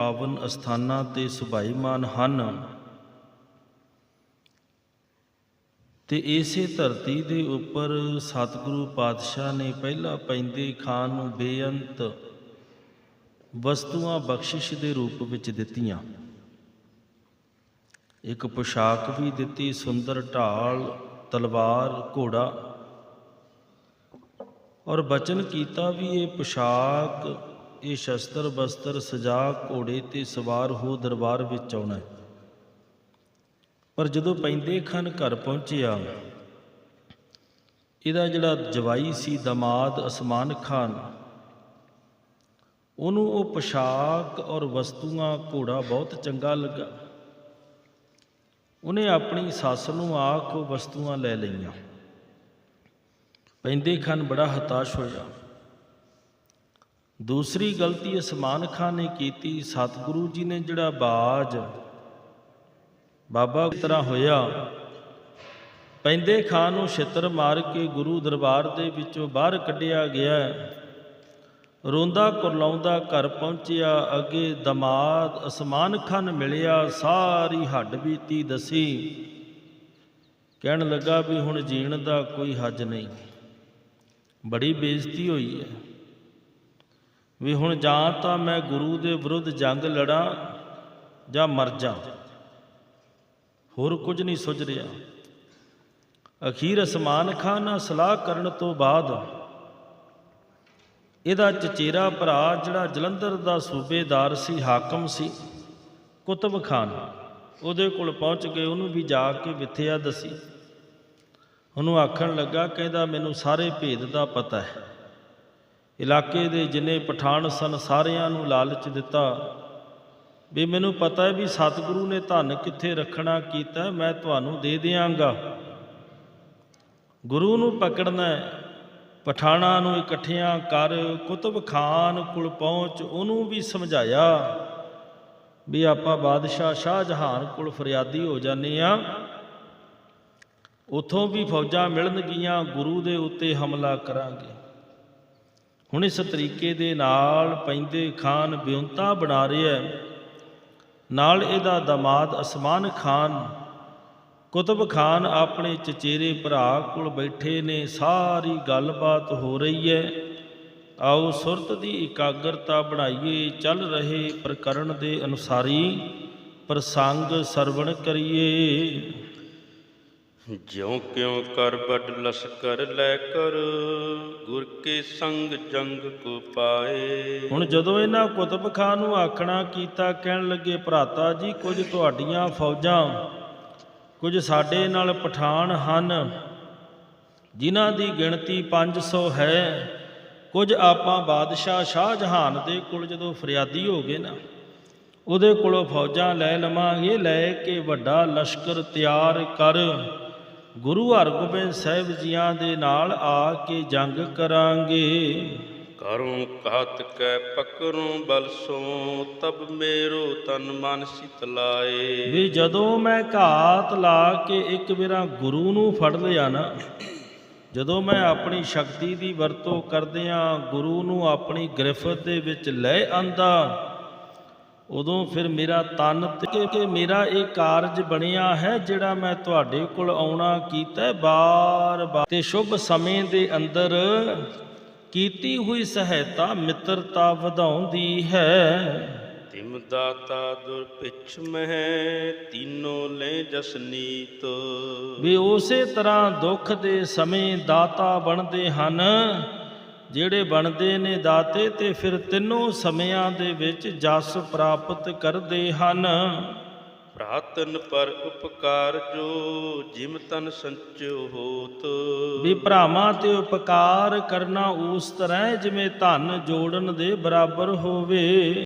ਪਾਵਨ ਅਸਥਾਨਾਂ ਤੇ ਸੁਭਾਈਮਾਨ ਹਨ। ਤੇ ਇਸੇ ਧਰਤੀ ਦੇ ਉੱਪਰ ਸਤਿਗੁਰੂ ਪਾਤਸ਼ਾਹ ਨੇ ਪਹਿਲਾ ਪੈਂਦੇ ਖਾਨ ਨੂੰ ਬੇਅੰਤ ਵਸਤੂਆਂ ਬਖਸ਼ਿਸ਼ ਦੇ ਰੂਪ ਵਿੱਚ ਦਿੱਤੀਆਂ। ਇੱਕ ਪੋਸ਼ਾਕ ਵੀ ਦਿੱਤੀ, ਸੁੰਦਰ ਢਾਲ, ਤਲਵਾਰ, ਘੋੜਾ। ਔਰ ਬਚਨ ਕੀਤਾ ਵੀ ਇਹ ਪੋਸ਼ਾਕ ਇਹ ਸ਼ਸਤਰ ਬਸਤਰ ਸਜਾ ਘੋੜੇ ਤੇ ਸਵਾਰ ਹੋ ਦਰਬਾਰ ਵਿੱਚ ਆਉਣਾ ਪਰ ਜਦੋਂ ਪੈਂਦੇ ਖਾਨ ਘਰ ਪਹੁੰਚਿਆ, ਇਹਦਾ ਜਿਹੜਾ ਜਵਾਈ ਸੀ ਦਮਾਦ ਅਸਮਾਨ ਖਾਨ, ਉਹਨੂੰ ਉਹ ਪੋਸ਼ਾਕ ਔਰ ਵਸਤੂਆਂ ਘੋੜਾ ਬਹੁਤ ਚੰਗਾ ਲੱਗਾ। ਉਹਨੇ ਆਪਣੀ ਸੱਸ ਨੂੰ ਆਖ ਉਹ ਵਸਤੂਆਂ ਲੈ ਲਈਆਂ। ਪੈਂਦੇ ਖਾਨ ਬੜਾ ਹਤਾਸ਼ ਹੋਇਆ। ਦੂਸਰੀ ਗਲਤੀ ਅਸਮਾਨ ਖਾਨ ਨੇ ਕੀਤੀ। ਸਤਿਗੁਰੂ ਜੀ ਨੇ ਜਿਹੜਾ ਬਾਜ ਬਾਬਾ ਤਰ੍ਹਾਂ ਹੋਇਆ, ਪੈਂਦੇ ਖਾਨ ਨੂੰ ਛਿੱਤਰ ਮਾਰ ਕੇ ਗੁਰੂ ਦਰਬਾਰ ਦੇ ਵਿੱਚੋਂ ਬਾਹਰ ਕੱਢਿਆ ਗਿਆ। ਰੋਂਦਾ ਕੁਰਲਾਉਂਦਾ ਘਰ ਪਹੁੰਚਿਆ, ਅੱਗੇ ਦਮਾਦ ਅਸਮਾਨ ਖਾਨ ਮਿਲਿਆ, ਸਾਰੀ ਹੱਡ ਬੀਤੀ ਦਸੀ। ਕਹਿਣ ਲੱਗਾ ਵੀ ਹੁਣ ਜੀਣ ਦਾ ਕੋਈ ਹੱਜ ਨਹੀਂ। ਬੜੀ ਬੇਇੱਜ਼ਤੀ ਹੋਈ ਹੈ। ਵੀ ਹੁਣ ਜਾਂ ਤਾਂ ਮੈਂ ਗੁਰੂ ਦੇ ਵਿਰੁੱਧ ਜੰਗ ਲੜਾਂ ਜਾਂ ਮਰ ਜਾ। ਹੋਰ ਕੁਝ ਨਹੀਂ ਸੁਝ ਰਿਹਾ। ਅਖੀਰ ਅਸਮਾਨ ਖਾਨ ਨਾਲ ਸਲਾਹ ਕਰਨ ਤੋਂ ਬਾਅਦ ਇਹਦਾ ਚਚੇਰਾ ਭਰਾ ਜਿਹੜਾ ਜਲੰਧਰ ਦਾ ਸੂਬੇਦਾਰ ਸੀ, ਹਾਕਮ ਸੀ, ਕੁਤਬ ਖਾਨ, ਉਹਦੇ ਕੋਲ ਪਹੁੰਚ ਗਏ ਉਹਨੂੰ ਵੀ ਜਾ ਕੇ ਵਿਥਿਆ ਦਸੀ। ਉਹਨੂੰ ਆਖਣ ਲੱਗਾ, ਕਹਿੰਦਾ, ਮੈਨੂੰ ਸਾਰੇ ਭੇਦ ਦਾ ਪਤਾ ਹੈ। ਇਲਾਕੇ ਦੇ ਜਿੰਨੇ ਪਠਾਨ ਸਨ ਸਾਰਿਆਂ ਨੂੰ ਲਾਲਚ ਦਿੱਤਾ। ਵੀ ਮੈਨੂੰ ਪਤਾ ਹੈ ਵੀ ਸਤਿਗੁਰੂ ਨੇ ਧਨ ਕਿੱਥੇ ਰੱਖਣਾ ਕੀਤਾ, ਮੈਂ ਤੁਹਾਨੂੰ ਦੇ ਦਿਆਂਗਾ। ਗੁਰੂ ਨੂੰ ਪਕੜਨਾ ਹੈ ਪਠਾਣਾ ਨੂੰ ਇਕੱਠਿਆਂ ਕਰ, ਕੁਤਬ ਖਾਨ ਕੋਲ ਪਹੁੰਚ, ਉਹਨੂੰ ਵੀ ਸਮਝਾਇਆ ਵੀ ਆਪਾਂ ਬਾਦਸ਼ਾਹ ਸ਼ਾਹ ਜਹਾਨ ਕੋਲ ਫਰਿਆਦੀ ਹੋ ਜਾਂਦੇ ਆ ਉਥੋਂ ਵੀ ਫੌਜਾਂ ਮਿਲਣਗੀਆਂ, ਗੁਰੂ ਦੇ ਉੱਤੇ ਹਮਲਾ ਕਰਾਂਗੇ। ਹੁਣ ਇਸ ਤਰੀਕੇ ਦੇ ਨਾਲ ਪੈਂਦੇ ਖਾਨ ਬਿਉਂਤਾ ਬਣਾ ਰਿਹਾ ਨਾਲ ਇਹਦਾ ਦਮਾਦ ਅਸਮਾਨ ਖਾਨ, ਕੁਤਬ ਖਾਨ ਆਪਣੇ ਚਚੇਰੇ ਭਰਾ ਕੋਲ ਬੈਠੇ ਨੇ, ਸਾਰੀ ਗੱਲਬਾਤ ਹੋ ਰਹੀ ਹੈ। ਆਓ ਸੁਰਤ ਦੀ ਇਕਾਗਰਤਾ ਬਣਾਈਏ, ਚੱਲ ਰਹੇ ਪ੍ਰਕਰਣ ਦੇ ਅਨੁਸਾਰੀ ਪ੍ਰਸੰਗ ਸਰਵਣ ਕਰੀਏ। ਜਿਉ ਕਿਉ ਕਰ ਬਡ ਲਸਕਰ ਲੈ ਕਰ, ਗੁਰ ਕੇ ਸੰਗ ਜੰਗ ਕੋ ਪਾਏ। ਹੁਣ ਜਦੋਂ ਇਹਨਾਂ ਕੁਤਬ ਖਾਨ ਨੂੰ ਆਖਣਾ ਕੀਤਾ, ਕਹਿਣ ਲੱਗੇ, ਭਰਾਤਾ ਜੀ, ਕੁਝ ਤੁਹਾਡੀਆਂ ਫੌਜਾਂ, ਕੁਝ ਸਾਡੇ ਨਾਲ ਪਠਾਨ ਹਨ, ਜਿਨ੍ਹਾਂ ਦੀ ਗਿਣਤੀ 500 ਹੈ, ਕੁਝ ਆਪਾਂ ਬਾਦਸ਼ਾਹ ਸ਼ਾਹ ਜਹਾਨ ਦੇ ਕੋਲ ਜਦੋਂ ਫਰਿਆਦੀ ਹੋ ਗਏ ਨਾ, ਉਹਦੇ ਕੋਲੋਂ ਫੌਜਾਂ ਲੈ ਲਵਾਂਗੇ, ਲੈ ਕੇ ਵੱਡਾ ਲਸ਼ਕਰ ਤਿਆਰ ਕਰ। ਗੁਰੂ ਹਰਗੋਬਿੰਦ ਸਾਹਿਬ ਜੀਆਂ ਦੇ ਨਾਲ ਆ ਕੇ ਜੰਗ ਕਰਾਂਗੇ। ਕਰੂੰ ਕਾਤ ਕੈ ਪਕਰੂੰ ਬਲ ਸੋ ਤਬ ਮੇਰੋ ਤਨ ਮਨ ਸਿਤ ਲਾਏ। ਵੀ ਜਦੋਂ ਮੈਂ ਘਾਤ ਲਾ ਕੇ ਇੱਕ ਵਾਰਾ ਗੁਰੂ ਨੂੰ ਫੜ ਲਿਆ ਨਾ ਜਦੋਂ ਮੈਂ ਆਪਣੀ ਸ਼ਕਤੀ ਦੀ ਵਰਤੋਂ ਕਰਦਿਆਂ ਗੁਰੂ ਨੂੰ ਆਪਣੀ ਗ੍ਰਿਫਤ ਦੇ ਵਿੱਚ ਲੈ ਆਂਦਾ ਉਦੋਂ ਫਿਰ ਮੇਰਾ ਤਨ ਤੇ ਕਿ ਮੇਰਾ ਇਹ ਕਾਰਜ ਬਣਿਆ ਹੈ ਜਿਹੜਾ ਮੈਂ ਤੁਹਾਡੇ ਕੋਲ ਆਉਣਾ ਕੀਤਾ ਹੈ ਬਾਰ ਬਾਰ। ਤੇ ਸ਼ੁਭ ਸਮੇਂ ਦੇ ਅੰਦਰ ਕੀਤੀ ਹੋਈ ਸਹਾਇਤਾ ਮਿੱਤਰਤਾ ਵਧਾਉਂਦੀ ਹੈ। ਤਿਮ ਦਾਤਾ ਦੁਰ ਪਿਛ ਮਹਿ ਤੀਨੋ ਲੈ ਜਸਨੀਤ ਵੀ ਉਸੇ ਤਰ੍ਹਾਂ ਦੁੱਖ ਦੇ ਸਮੇਂ ਦਾਤਾ ਬਣਦੇ ਹਨ। ਜਿਹੜੇ ਬਣਦੇ ਨੇ ਦਾਤੇ ਤੇ ਫਿਰ ਤਿੰਨੋਂ ਸਮਿਆਂ ਦੇ ਵਿੱਚ ਜਸ ਪ੍ਰਾਪਤ ਕਰਦੇ ਹਨ। ਭਰਾਤਨ ਪਰ ਉਪਕਾਰ ਜੋ ਜਿਮ ਤਨ ਸੰਚਿਓ ਹੋਤ। ਵੀ ਭਰਾਵਾਂ ਤੇ ਉਪਕਾਰ ਕਰਨਾ ਉਸ ਤਰ੍ਹਾਂ ਜਿਵੇਂ ਧਨ ਜੋੜਨ ਦੇ ਬਰਾਬਰ ਹੋਵੇ।